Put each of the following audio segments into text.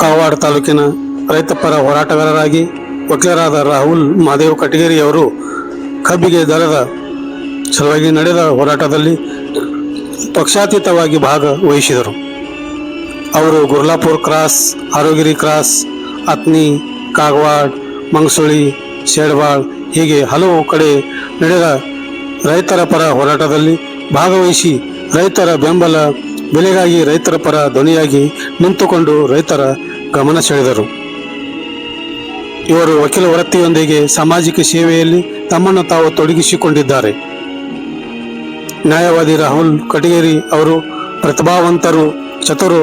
ಕಾರವಾರ ತಾಲೂಕಿನ ರೈತಪರ ಹೋರಾಟಗಾರರಾಗಿ ವಕೀಲರಾದ ರಾಹುಲ್ ಮಹಾದೇವ್ ಕಟಗೇರಿ ಅವರು ಕಬ್ಬಿಗೆ ದರದ ಸಲುವಾಗಿ ನಡೆದ ಹೋರಾಟದಲ್ಲಿ ಪಕ್ಷಾತೀತವಾಗಿ ಭಾಗವಹಿಸಿದರು. ಅವರು ಗುರ್ಲಾಪುರ್ ಕ್ರಾಸ್, ಆರೋಗಿರಿ ಕ್ರಾಸ್ ಅತ್ನಿ ಕಾಗವಾಡ್, ಮಂಗಸುಳಿ ಶೇಡ್ವಾಳ್ ಹೀಗೆ ಹಲವು ಕಡೆ ನಡೆದ ರೈತರ ಪರ ಹೋರಾಟದಲ್ಲಿ ಭಾಗವಹಿಸಿ ರೈತರ ಬೆಂಬಲ, ಬೆಲೆಗಾಗಿ ರೈತರ ಪರ ಧ್ವನಿಯಾಗಿ ನಿಂತುಕೊಂಡು ರೈತರ ಗಮನ ಸೆಳೆದರು. ಇವರು ವಕೀಲ ವೃತ್ತಿಯೊಂದಿಗೆ ಸಾಮಾಜಿಕ ಸೇವೆಯಲ್ಲಿ ತಮ್ಮನ್ನು ತಾವು ತೊಡಗಿಸಿಕೊಂಡಿದ್ದಾರೆ. ನ್ಯಾಯವಾದಿ ರಾಹುಲ್ ಕಟಗೇರಿ ಅವರು ಪ್ರತಿಭಾವಂತರು, ಚತುರು,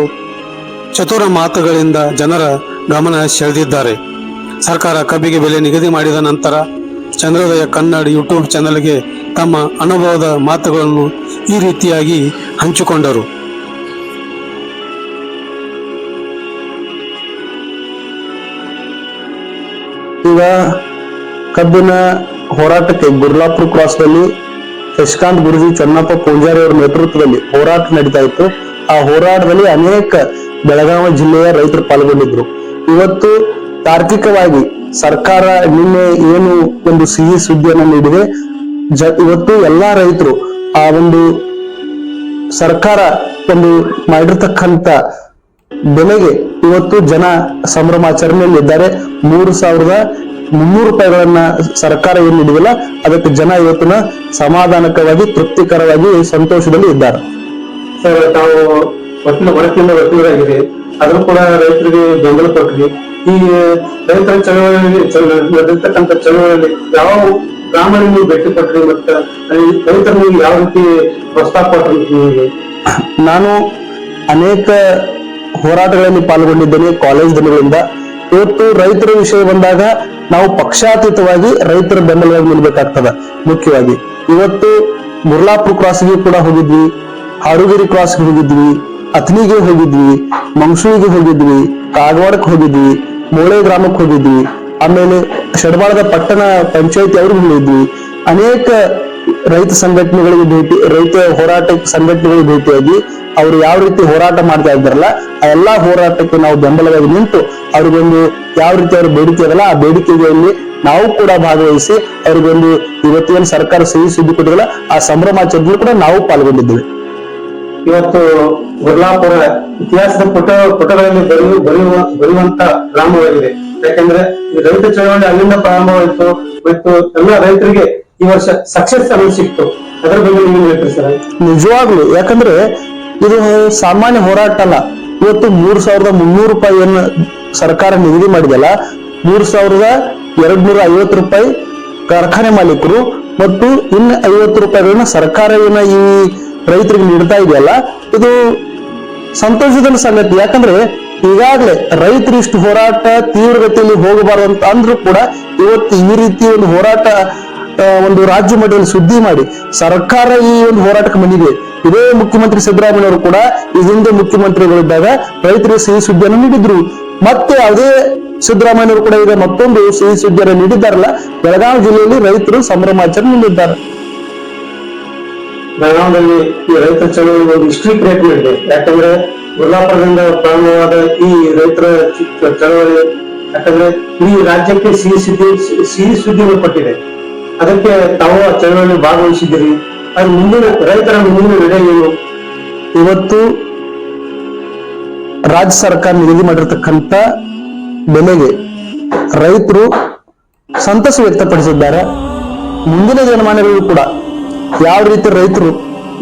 ಚತುರ ಮಾತುಗಳಿಂದ ಜನರ ಗಮನ ಸೆಳೆದಿದ್ದಾರೆ. ಸರ್ಕಾರ ಕಬ್ಬಿಗೆ ಬೆಲೆ ನಿಗದಿ ಮಾಡಿದ ನಂತರ ಚಂದ್ರೋದಯ ಕನ್ನಡ ಯೂಟ್ಯೂಬ್ ಚಾನೆಲ್ಗೆ ತಮ್ಮ ಅನುಭವದ ಮಾತುಗಳನ್ನು ಈ ರೀತಿಯಾಗಿ ಹಂಚಿಕೊಂಡರು. ಈಗ ಕಬ್ಬಿನ ಹೋರಾಟಕ್ಕೆ ಗುರ್ಲಾಪುರ ಕ್ರಾಸ್ನಲ್ಲಿ ಶಶಿಕಾಂತ್ ಗುರುಜಿ ಚನ್ನಪ್ಪ ಪೂಜಾರಿ ಅವರ ನೇತೃತ್ವದಲ್ಲಿ ಹೋರಾಟ ನಡೀತಾ ಇತ್ತು. ಆ ಹೋರಾಟದಲ್ಲಿ ಅನೇಕ ಬೆಳಗಾವಿ ಜಿಲ್ಲೆಯ ರೈತರು ಪಾಲ್ಗೊಂಡಿದ್ರು. ಇವತ್ತು ತಾರ್ಕಿಕವಾಗಿ ಸರ್ಕಾರ ನಿನ್ನೆ ಏನು ಒಂದು ಸಿಹಿ ಸುದ್ದಿಯನ್ನು ನೀಡಿದೆ ಜ, ಇವತ್ತು ಎಲ್ಲಾ ರೈತರು ಆ ಒಂದು ಸರ್ಕಾರ ಒಂದು ಮಾಡಿರ್ತಕ್ಕಂಥ ಬೆಲೆಗೆ ಇವತ್ತು ಜನ ಸಂಭ್ರಮಾಚರಣೆಯಲ್ಲಿ ಇದ್ದಾರೆ. ಮೂರು ಸಾವಿರದ ಮುನ್ನೂರು ರೂಪಾಯಿಗಳನ್ನ ಸರ್ಕಾರ ಏನ್ ನೀಡಿದಿಲ್ಲ. ಅದಕ್ಕೆ ಜನ ಇವತ್ತಿನ ಸಮಾಧಾನಕವಾಗಿ, ತೃಪ್ತಿಕರವಾಗಿ, ಸಂತೋಷದಲ್ಲಿ ಇದ್ದಾರೆ. ಸರ್, ತಾವು ಒಟ್ಟಿನ ಬಳಕೆಯಿಂದ ವಕೀಲರಾಗಿದೆ ಆದ್ರೂ ಕೂಡ ರೈತರಿಗೆ ಬೆಂಬಲ ಕೊಟ್ಟಿದೆ ಈ ರೈತರ ನಡೆದಿರ್ತಕ್ಕಂಥ ಚಳವಳಿಯಲ್ಲಿ ಯಾವ ನೀವು ಭೇಟಿ ಕೊಟ್ರಿ ಮತ್ತ ರೈತರನ್ನು ರೈತರು ಯಾವ ರೀತಿ ಪ್ರಸ್ತಾಪ ಕೊಟ್ರಿ ನಾನು ಅನೇಕ ಹೋರಾಟಗಳಲ್ಲಿ ಪಾಲ್ಗೊಂಡಿದ್ದೇನೆ ಕಾಲೇಜ್ ದಿನಗಳಿಂದ. ಇವತ್ತು ರೈತರ ವಿಷಯ ಬಂದಾಗ ನಾವು ಪಕ್ಷಾತೀತವಾಗಿ ರೈತರ ಬೆಂಬಲವಾಗಿ ನಿಲ್ಬೇಕಾಗ್ತದ, ಮುಖ್ಯವಾಗಿ. ಇವತ್ತು ಮುರ್ಲಾಪುರ್ ಕ್ರಾಸ್ಗೆ ಕೂಡ ಹೋಗಿದ್ವಿ, ಹಾಡುಗಿರಿ ಕ್ರಾಸ್ಗೆ ಹೋಗಿದ್ವಿ ಅತ್ನಿಗೆ ಹೋಗಿದ್ವಿ, ಮಂಗಸೂರಿಗೆ ಹೋಗಿದ್ವಿ, ಕಾಗವಾಡಕ್ಕೆ ಹೋಗಿದ್ವಿ, ಮೂಳೆ ಗ್ರಾಮಕ್ಕೆ ಹೋಗಿದ್ವಿ. ಆಮೇಲೆ ಶಡಬಾಳದ ಪಟ್ಟಣ ಪಂಚಾಯತಿ ಅವ್ರಿಗೆ ಹೋಗಿದ್ವಿ ಅನೇಕ ರೈತ ಸಂಘಟನೆಗಳಿಗೆ ಭೇಟಿ, ರೈತ ಹೋರಾಟ ಸಂಘಟನೆಗಳಿಗೆ ಭೇಟಿಯಾಗಿ ಅವರು ಯಾವ ರೀತಿ ಹೋರಾಟ ಮಾಡ್ತಾ ಇದ್ದಾರಲ್ಲ, ಆ ಎಲ್ಲಾ ಹೋರಾಟಕ್ಕೆ ನಾವು ಬೆಂಬಲವಾಗಿ ನಿಂತು ಅವ್ರಿಗೊಂದು ಯಾವ ರೀತಿ ಅವ್ರ ಬೇಡಿಕೆ ಅದಲ್ಲ ಆ ಬೇಡಿಕೆಗಳಲ್ಲಿ ನಾವು ಕೂಡ ಭಾಗವಹಿಸಿ ಅವ್ರಿಗೊಂದು ಇವತ್ತೇನು ಸರ್ಕಾರ ಸಹಿ ಸುದ್ದಿ ಕೊಟ್ಟಿರಲ್ಲ ಆ ಸಂಭ್ರಮಾಚರಣೆಯಲ್ಲಿ ಕೂಡ ನಾವು ಪಾಲ್ಗೊಂಡಿದ್ದೇವೆ. ಇವತ್ತು ಗುರ್ಲಾಪುರ ಇತಿಹಾಸದ ಪುಟ ಪುಟಗಳಲ್ಲಿ ಬರೆಯುವ ಬರೆಯುವಂತ ಗ್ರಾಮವಾಗಿದೆ ಯಾಕಂದ್ರೆ ರೈತ ಚಳವಳಿ ಅಲ್ಲಿಂದ ಪ್ರಾರಂಭವಾಯಿತು ಮತ್ತು ಎಲ್ಲ ರೈತರಿಗೆ ಈ ವರ್ಷ ಸಕ್ಸಸ್ ಅನ್ನು ಸಿಕ್ತು. ಅದರ ಬಗ್ಗೆ ನೀವು ಹೇಳ್ತೀರಿ ಸರ್? ನಿಜವಾಗ್ಲು, ಯಾಕಂದ್ರೆ ಇದು ಸಾಮಾನ್ಯ ಹೋರಾಟ ಅಲ್ಲ. ಇವತ್ತು ಮೂರ್ ಸಾವಿರದ ಮುನ್ನೂರು ರೂಪಾಯಿಯನ್ನು ಸರ್ಕಾರ ನಿಗದಿ ಮಾಡಿದಲ್ಲ ಮೂರ್ ಸಾವಿರದ ಎರಡ್ ನೂರ ಐವತ್ತು ರೂಪಾಯಿ ಕಾರ್ಖಾನೆ ಮಾಲೀಕರು ಮತ್ತು ಇನ್ನ ಐವತ್ತು ರೂಪಾಯಿಗಳನ್ನ ಸರ್ಕಾರ ಏನ ಈ ರೈತರಿಗೆ ನೀಡ್ತಾ ಇದೆಯಲ್ಲ, ಇದು ಸಂತೋಷದ ಸಂಗತಿ. ಯಾಕಂದ್ರೆ ಈಗಾಗಲೇ ರೈತರು ಇಷ್ಟು ಹೋರಾಟ ತೀವ್ರಗತಿಯಲ್ಲಿ ಹೋಗಬಾರದು ಅಂತ ಅಂದ್ರೂ ಕೂಡ ಇವತ್ತು ಈ ರೀತಿ ಒಂದು ಹೋರಾಟ ಒಂದು ರಾಜ್ಯ ಮಟ್ಟದಲ್ಲಿ ಸುದ್ದಿ ಮಾಡಿ ಸರ್ಕಾರ ಈ ಒಂದು ಹೋರಾಟಕ್ಕೆ ಬಂದಿದೆ. ಇದೇ ಮುಖ್ಯಮಂತ್ರಿ ಸಿದ್ದರಾಮಯ್ಯ ಅವರು ಕೂಡ ಈ ಹಿಂದೆ ಮುಖ್ಯಮಂತ್ರಿಗಳಿದ್ದಾಗ ರೈತರಿಗೆ ಸಿಹಿ ಸುದ್ದಿಯನ್ನು ನೀಡಿದ್ರು. ಮತ್ತೆ ಅದೇ ಸಿದ್ದರಾಮಯ್ಯ ಅವರು ಕೂಡ ಈಗ ಮತ್ತೊಂದು ಸಿಹಿ ಸುದ್ದಿಯನ್ನು ನೀಡಿದ್ದಾರಲ್ಲ, ಬೆಳಗಾವಿ ಜಿಲ್ಲೆಯಲ್ಲಿ ರೈತರು ಸಂಭ್ರಮಾಚರಣೆ ನೀಡಿದ್ದಾರೆ ಬೆಳಗಾವಿಯಲ್ಲಿ ಈ ರೈತ ಚಳವಳಿ ಒಂದು ಹಿಸ್ಟ್ರಿ ಕ್ರಿಯೇಟ್ ಮಾಡಿದೆ ಯಾಕಂದ್ರೆ ಗುರ್ಲಾಪುರದಿಂದ ಪ್ರಾರಂಭವಾದ ಈ ರೈತರ ಚಳವಳಿ, ಯಾಕಂದ್ರೆ ಈ ರಾಜ್ಯಕ್ಕೆ ಸಿಹಿ ಸುದ್ದಿ, ಸಿಹಿ ಸುದ್ದಿಗಳು ಕೊಟ್ಟಿದೆ. ಅದಕ್ಕೆ ತಾವು ಆ ಚಳವಳಿ ಭಾಗವಹಿಸಿದ್ದೀರಿ. ಅದು ಮುಂದಿನ, ರೈತರ ಮುಂದಿನ ನಡೆ ಏನು? ಇವತ್ತು ರಾಜ್ಯ ಸರ್ಕಾರ ನಿಗದಿ ಮಾಡಿರ್ತಕ್ಕಂಥ ಬೆಲೆಗೆ ರೈತರು ಸಂತಸ ವ್ಯಕ್ತಪಡಿಸಿದ್ದಾರೆ. ಮುಂದಿನ ಜನಮಾನಗಳಿಗೂ ಕೂಡ, ಯಾವ ರೀತಿ ರೈತರು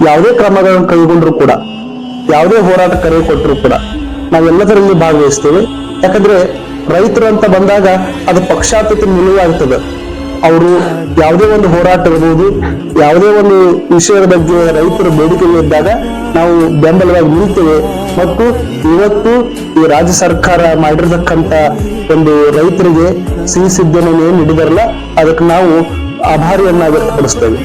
ಯಾವುದೇ ಕ್ರಮಗಳನ್ನು ಕೈಗೊಂಡ್ರು ಕೂಡ ಯಾವುದೇ ಹೋರಾಟ ಕರೆ ಕೊಟ್ಟರು ಕೂಡ ನಾವೆಲ್ಲದರಲ್ಲಿ ಭಾಗವಹಿಸ್ತೇವೆ. ಯಾಕಂದ್ರೆ ರೈತರು ಅಂತ ಬಂದಾಗ ಅದು ಪಕ್ಷಾತೀತ ನಿಲುವಾಗ್ತದೆ. ಅವರು ಯಾವುದೇ ಒಂದು ಹೋರಾಟ ಇರಬಹುದು ಯಾವುದೇ ಒಂದು ವಿಷಯದ ಬಗ್ಗೆ ರೈತರ ಬೇಡಿಕೆಗಳಿದ್ದಾಗ ನಾವು ಬೆಂಬಲವಾಗಿ ನಿಲ್ತೇವೆ ಮತ್ತು ಇವತ್ತು ಈ ರಾಜ್ಯ ಸರ್ಕಾರ ಮಾಡಿರ್ತಕ್ಕಂತ ಒಂದು ರೈತರಿಗೆ ಸಿಹಿ ಸಿದ್ಧವನ್ನು ಏನು ನೀಡಿದಾರಲ್ಲ, ಅದಕ್ಕೆ ನಾವು ಆಭಾರಿಯನ್ನ ವ್ಯಕ್ತಪಡಿಸ್ತೇವೆ.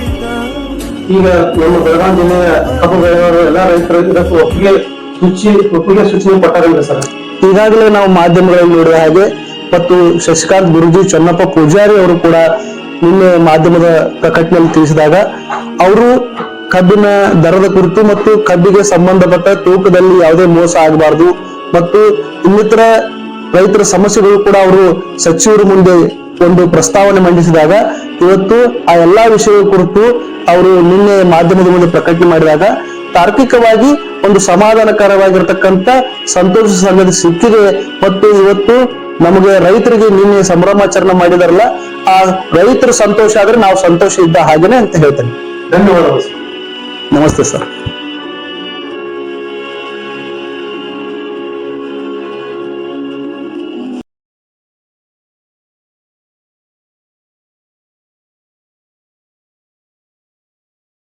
ಈಗ ನಮ್ಮ ಬೆಳಗಾವಿ ಜಿಲ್ಲೆಯ ಕಬ್ಬು ಬೆಳೆಯುವವರು ಎಲ್ಲಾ ರೈತರು ಇದಕ್ಕೆ ಒಪ್ಪಿಗೆ ಸೂಚಿ, ಒಪ್ಪಿಗೆ ಸೂಚನೆ ಕೊಟ್ಟಾರಲ್ಲ ಸರ್. ಈಗಾಗಲೇ ನಾವು ಮಾಧ್ಯಮಗಳಲ್ಲಿ ನೋಡಿದ ಹಾಗೆ ಮತ್ತು ಶಶಿಕಾಂತ್ ಗುರುಜಿ, ಚನ್ನಪ್ಪ ಪೂಜಾರಿ ಅವರು ಕೂಡ ನಿನ್ನೆ ಮಾಧ್ಯಮದ ಪ್ರಕಟಣೆಯಲ್ಲಿ ತಿಳಿಸಿದಾಗ ಅವರು ಕಬ್ಬಿನ ದರದ ಕುರಿತು ಮತ್ತು ಕಬ್ಬಿಗೆ ಸಂಬಂಧಪಟ್ಟ ತೂಕದಲ್ಲಿ ಯಾವುದೇ ಮೋಸ ಆಗಬಾರದು ಮತ್ತು ಇನ್ನಿತರ ರೈತರ ಸಮಸ್ಯೆಗಳು ಕೂಡ ಅವರು ಸಚಿವರ ಮುಂದೆ ಒಂದು ಪ್ರಸ್ತಾವನೆ ಮಂಡಿಸಿದಾಗ ಇವತ್ತು ಆ ಎಲ್ಲಾ ವಿಷಯಗಳ ಕುರಿತು ಅವರು ನಿನ್ನೆ ಮಾಧ್ಯಮದ ಮುಂದೆ ಪ್ರಕಟಣೆ ಮಾಡಿದಾಗ ತಾರ್ಕಿಕವಾಗಿ ಒಂದು ಸಮಾಧಾನಕರವಾಗಿರ್ತಕ್ಕಂಥ ಸಂತೋಷ ಸಂಗತಿ ಸಿಕ್ಕಿದೆ ಮತ್ತು ಇವತ್ತು ನಮಗೆ ರೈತರಿಗೆ ನಿನ್ನೆ ಸಂಭ್ರಮಾಚರಣೆ ಮಾಡಿದಾರಲ್ಲ ಆ ರೈತರು ಸಂತೋಷ ಆದ್ರೆ ನಾವು ಸಂತೋಷ ಇದ್ದ ಹಾಗೇನೆ ಅಂತ ಹೇಳ್ತೇನೆ. ಧನ್ಯವಾದಗಳು ನಮಸ್ತೆ ಸರ್.